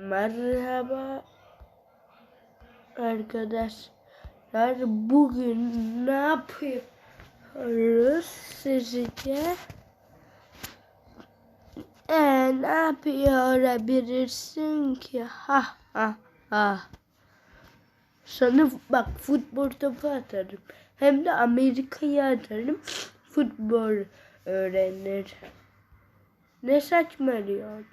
Merhaba arkadaşlar. Bugün ne yapıyoruz sizce? E, ne yapıyor bilirsin ki? Ha ha ha. Sana bak futbol topu atarım. Hem de Amerika'ya atarım. Futbol öğrenir. Ne saçmalıyorsun?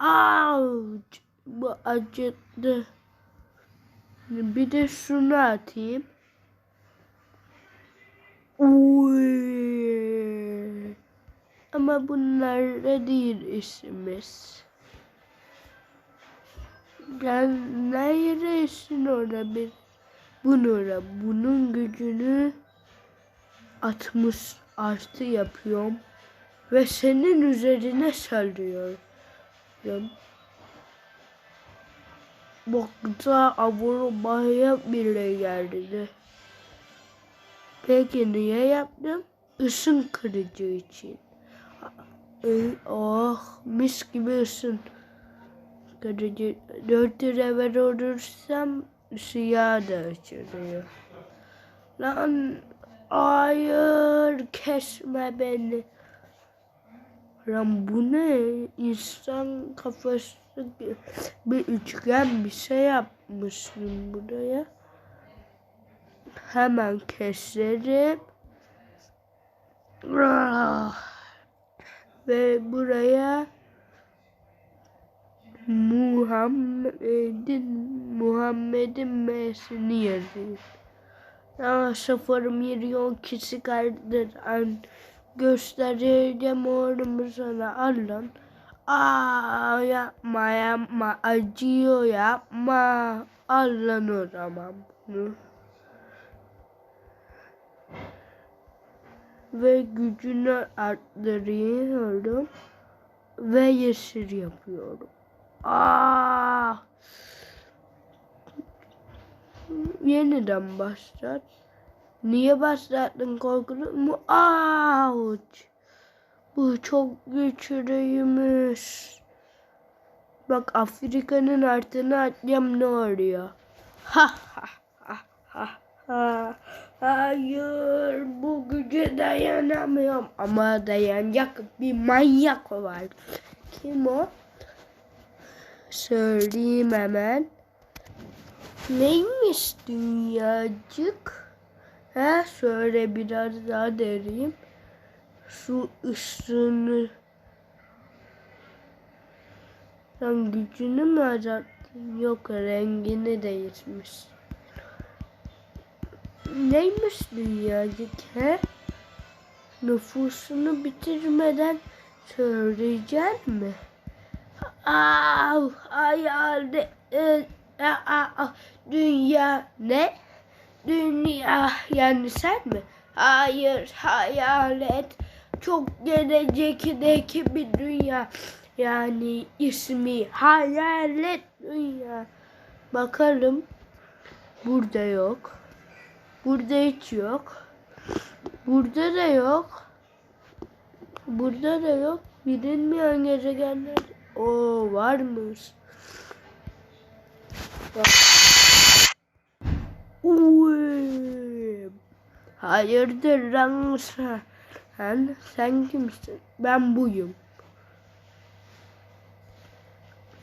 Ouch! Bu acıdı. Bir de şunu atayım. Uy. Ama bunlar da değil işimiz. Ben neresin orada bir bunu bunun gücünü 60 artı yapıyorum ve senin üzerine sarıyorum. Bakta Avrupa'ya bile geldi. Peki niye yaptım? Isın kırıcı için. Oh mis gibi ısın kırıcı. Dört lira ver olursam siyah da açılıyor. Lan hayır kesme beni. Lan bu ne? İnsan kafası gibi bir üçgen bir şey yapmışım buraya. Hemen keserim. Ve buraya Muhammed'in Muhammed'in M'sini yazayım. Ama sıfır milyon kişi kaldır. An göstereceğim oğlumu sana alın. Aa yapma yapma acıyor yapma. Alın o zaman bunu. Ve gücünü arttırıyorum. Ve yeşil yapıyorum. Aa! Yeniden başlat. Niye başlattın korkudun mu? Ouch! Bu çok güçlüymüş. Bak Afrika'nın artına atacağım ne oluyor? Ha ha ha ha ha. Hayır bu güce dayanamıyorum. Ama dayanacak bir manyak var. Kim o? Söyleyeyim hemen. Neymiş dünyacık? Ha şöyle biraz daha dereyim. Su ışığını Sen gücünü mü azalttın? Yok rengini değişmiş. Neymiş dünyacık he? Nüfusunu bitirmeden söyleyecek mi? Aa, hayal e, aa, dünya ne? Dünya yani sen mi? Hayır hayalet çok gelecekteki bir dünya. Yani ismi hayalet dünya. Bakalım. Burada yok. Burada hiç yok. Burada da yok. Burada da yok. Bilinmeyen gezegenler. O varmış. Bak. Uy. Hayırdır lan sen? Sen kimsin? Ben buyum.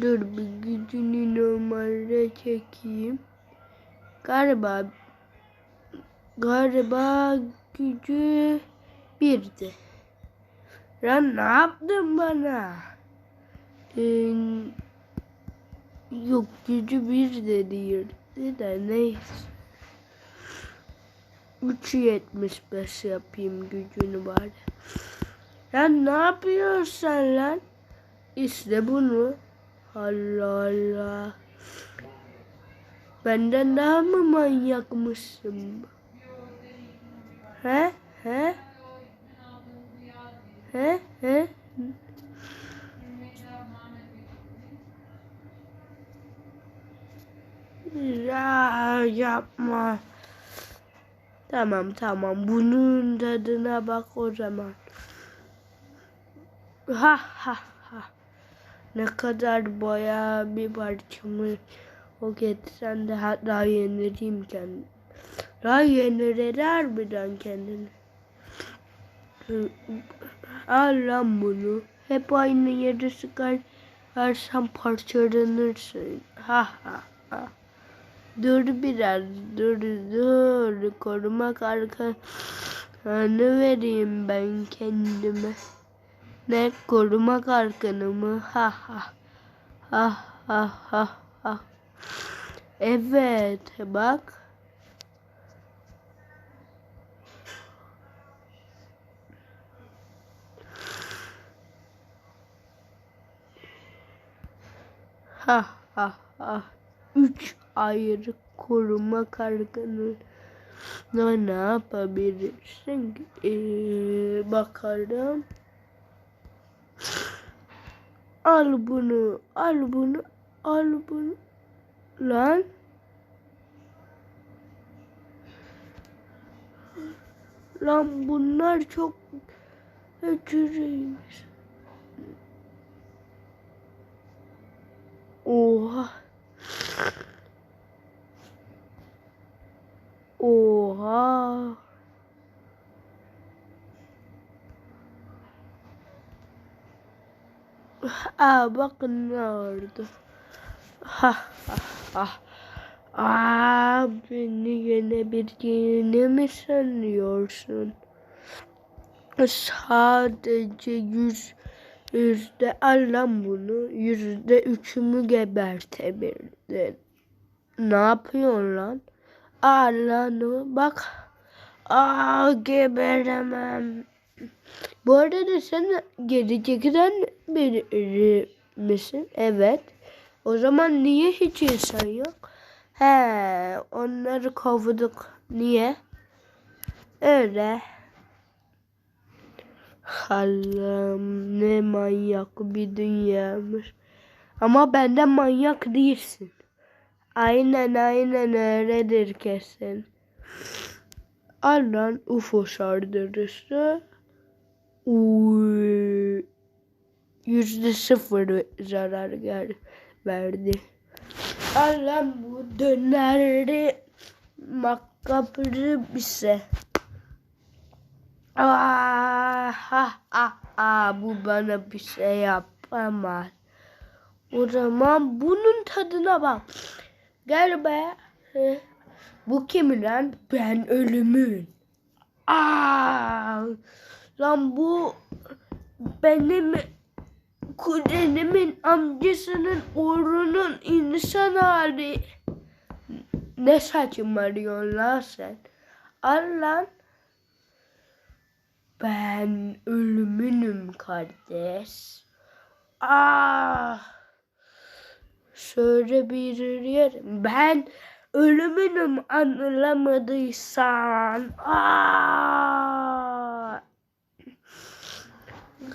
Dur bir gücünü normalde çekeyim. Galiba galiba gücü birdi. Lan ne yaptın bana? Ee, yok gücü bir de değildi de neyse. 3.75 yapayım gücünü bari. Lan ne yapıyorsun sen lan? İşte bunu. Allah Allah. Benden daha mı manyakmışsın? He? He? He? He? Ya yapma. Tamam tamam bunun tadına bak o zaman. Ha ha ha. Ne kadar bayağı bir parçamı yok etsen de hatta yenileyim kendimi. Daha yenilir harbiden kendini. Al lan bunu. Hep aynı yere sıkarsan parçalanırsın. Ha ha ha. Dur biraz dur dur. Korumak arkanı vereyim ben kendime. Ne korumak arkanı mı? Ha ha. Ha ha ha ha. Evet bak. Ha ha ha. Üç ayrı koruma kargını ne yapabilirsin? Ee, bakalım. Al bunu, al bunu, al bunu. Lan. Lan bunlar çok kötüymüş. Oha. Oha. Aa bakın ne oldu. Ha ha ha. Aa beni yenebildiğini mi sanıyorsun? Sadece yüz yüzde al lan bunu. Yüzde üçümü gebertebildin. Ne yapıyorsun lan? Al lan o. Bak. Aa geberemem. Bu arada sen gelecekten biri misin? Evet. O zaman niye hiç insan yok? He, onları kovduk. Niye? Öyle. Allah'ım ne manyak bir dünyamış. Ama benden manyak değilsin. Aynen aynen öyledir kesin. Al lan UFO sardırısı. Uy. Yüzde sıfır zarar gel verdi. Al lan bu dönerli makabri bize. Ah, ah, ah, ah, bu bana bir şey yapamaz. O zaman bunun tadına bak. Gel. Hı. Bu kimin lan? Ben ölümün. Aa, lan bu benim kuzenimin amcasının oğlunun insan hali. Ne saçmalıyorsun lan sen? Al lan. Ben ölümünüm kardeş. Ah. Şöyle bir yerim. Ben ölümünüm anlamadıysan. Aa.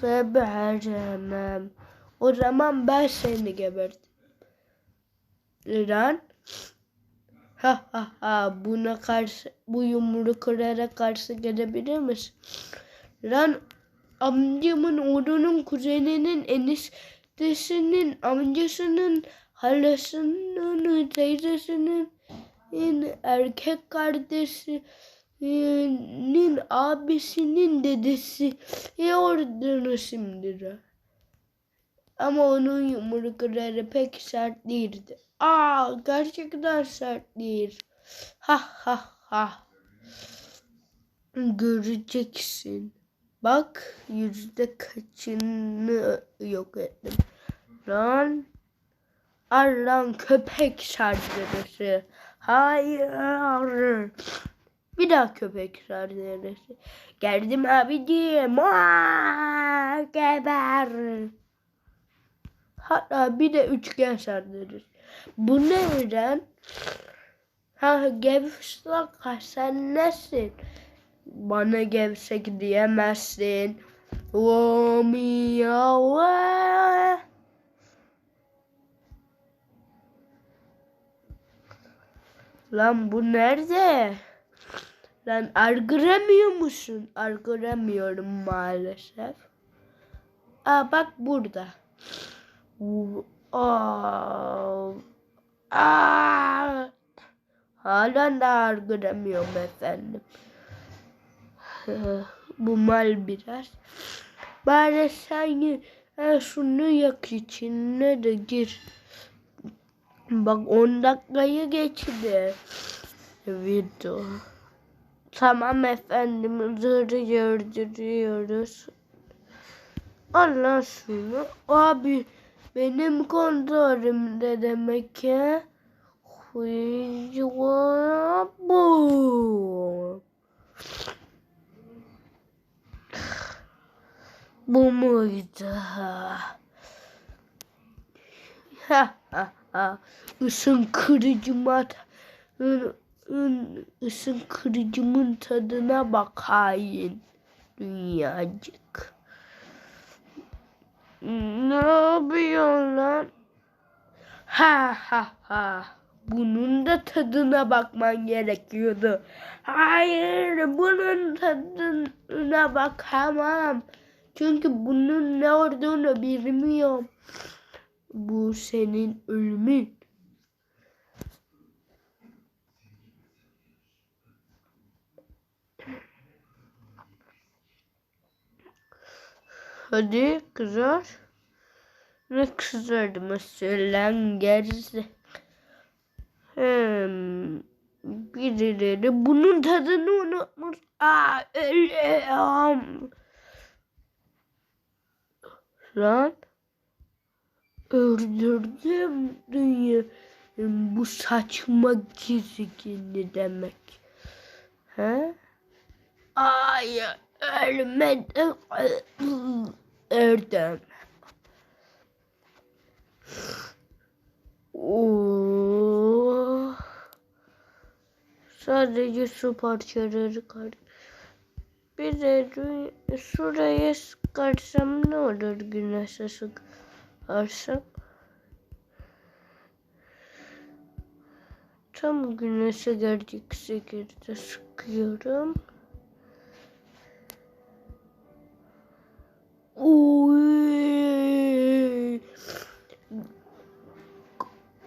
Geberemem. O zaman ben seni gebertim. Lan. Ha ha ha buna karşı bu yumruğu kırarak karşı gelebilir misin? Lan amcamın oğlunun kuzeninin eniştesinin amcasının halasının teyzesinin erkek kardeşinin abisinin dedesi yordunu şimdi. Ama onun yumrukları pek sert değildi. Aa gerçekten sert değil. Ha ha ha. Göreceksin. Bak yüzde kaçını yok ettim. Lan. Al lan köpek sardırısı. Hayır. Bir daha köpek sardırısı. Geldim abicim. Aa, geber. Hatta bir de üçgen sardırır. Bu neden? Ha gevşek sen nesin? Bana gevşek diyemezsin. Romeo. Lan bu nerede? Lan argıramıyor musun? Argıramıyorum maalesef. Aa bak burada. Bu- Aa, aa. Halen daha göremiyorum efendim. Bu mal biraz. Bari sen şunu yak içine de gir. Bak 10 dakikayı geçti. Video. Tamam efendim zırhı gördürüyoruz. Allah şunu. Abi benim kontrolümde demek ki. Bu. Bu muydu? Ha ha. Isın kırıcıma ın- ın- ısın kırıcımın tadına bak hain dünyacık. Ne yapıyorsun lan? Ha ha ha. Bunun da tadına bakman gerekiyordu. Hayır, bunun tadına bakamam. Çünkü bunun ne olduğunu bilmiyorum. Bu senin ölümün. Hadi kızar. Ne kızardı mesela gerisi. Hmm, birileri bunun tadını unutmuş. Aa, ölüyorum. Lan öldürdüm dünya. Bu saçma gezegeni demek. He? Ay ölmedim. Öldüm. Oo. Sadece su parçaları kaldı. Bir de şuraya sıkarsam ne olur güneşe sıkarsam? Tam güneşe gelecek şekilde sıkıyorum. Oy.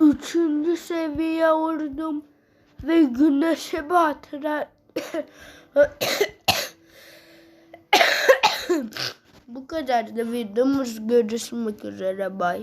Üçüncü seviye vurdum ve güneşe batıran Bu kadar da videomuz görüşmek üzere bay.